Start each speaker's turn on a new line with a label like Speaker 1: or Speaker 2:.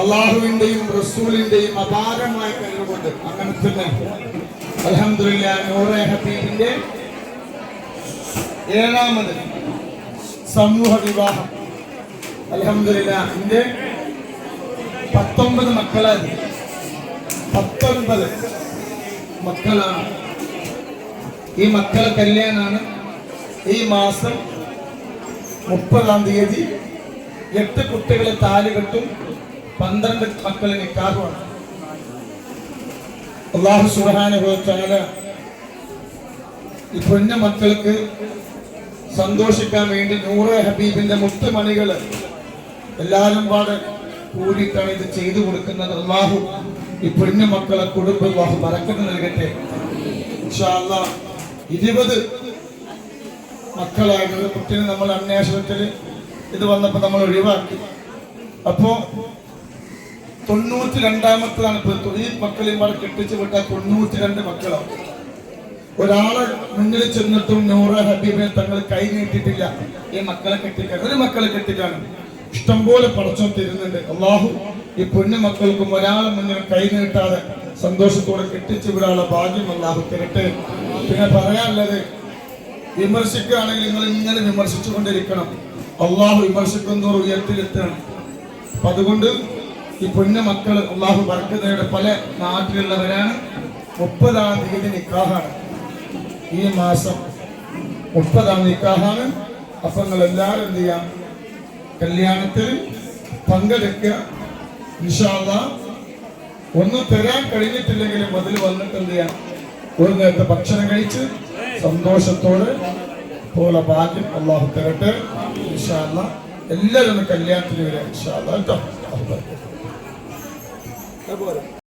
Speaker 1: അള്ളാഹുവിന്റെയും റസൂലിന്റെയും അപാരമായ കഴിവുകൊണ്ട് അങ്ങനെ തന്നെ. അൽഹംദുലില്ലാ നൂറെ ഏഴാമത് സമൂഹ വിവാഹം. അലഹമില്ല എന്റെ പത്തൊമ്പത് മക്കളാണ്. പത്തൊൻപത് മക്കളാണ്. ഈ മക്കളെ കല്യാണാണ് ഈ മാസം മുപ്പതാം തീയതി എട്ട് കുട്ടികളെ താലി കെട്ടും പന്ത്രണ്ട് മക്കളെ നിക്കാറുമാണ് അള്ളാഹു സുഹാനുഭവത്താല ഈ പൊന്ന മക്കൾക്ക് സന്തോഷിക്കാൻ വേണ്ടി നൂറെ ഹബീബിന്റെ മുത്തുമണികൾ എല്ലാവരും പാടെ കൂടിയിട്ടാണ് ഇത് ചെയ്തു കൊടുക്കുന്നത്. അള്ളാഹു ഈ പൊന്ന മക്കളെ കുടുംബം അള്ളാഹു മറക്കത്ത് നൽകട്ടെ. ഇൻഷാ ഇരുപത് മക്കളായ ഒരു കുട്ടീനെ നമ്മൾ അന്വേഷണത്തിൽ ഇത് വന്നപ്പോൾ നമ്മൾ ഒഴിവാക്കി. അപ്പോ തൊണ്ണൂറ്റി രണ്ടാമത്തതാണ് ഇപ്പോൾ ഈ മക്കളെയും കൂടെ കെട്ടിച്ചു വിട്ടാൽ തൊണ്ണൂറ്റി രണ്ട് മക്കളാണ് ഒരാളെ മുന്നിൽ ചെന്നിട്ടും നൂറ ഹബീബിനെ തങ്ങൾ കൈ നീട്ടിട്ടില്ല ഈ മക്കളെ കെട്ടിക്കാൻ ഒരു മക്കളെ കെട്ടിക്കാണ് ഇഷ്ടംപോലെ പടച്ചോ തരുന്നുണ്ട്. അള്ളാഹു ഈ പൊന്നു മക്കൾക്കും ഒരാളെ മുന്നിൽ കൈ നീട്ടാതെ സന്തോഷത്തോടെ കെട്ടിച്ചു വിടാനുള്ള ഭാഗ്യം അള്ളാഹു തരട്ടെ. പിന്നെ പറയാനുള്ളത് വിമർശിക്കുകയാണെങ്കിൽ നിങ്ങൾ ഇങ്ങനെ വിമർശിച്ചു കൊണ്ടിരിക്കണം അള്ളാഹു വിമർശിക്കുന്നവർ ഉയർത്തിലെത്തണം അപ്പൊ അതുകൊണ്ട് ഈ പൊന്ന മക്കൾ അള്ളാഹു വർഗതയുടെ പല നാട്ടിലുള്ളവരാണ്. മുപ്പതാം തീയതി നിക്കാഹാണ്. ഈ മാസം മുപ്പതാം നിക്കാഹാണ്. അപ്പൊ നിങ്ങൾ എല്ലാവരും എന്ത് ചെയ്യാം? കല്യാണത്തിൽ പങ്കെടുക്കുക. ഒന്നും തരാൻ കഴിഞ്ഞിട്ടില്ലെങ്കിലും അതിൽ വന്നിട്ട് എന്ത് ചെയ്യാം? ഒരു നേരത്തെ ഭക്ഷണം കഴിച്ച് സന്തോഷത്തോടെ പോലെ ഭാഗ്യം അള്ളാഹു തരട്ടെ. എല്ലാവരും കല്യാണത്തിന് വരെ ഇൻഷാല്ല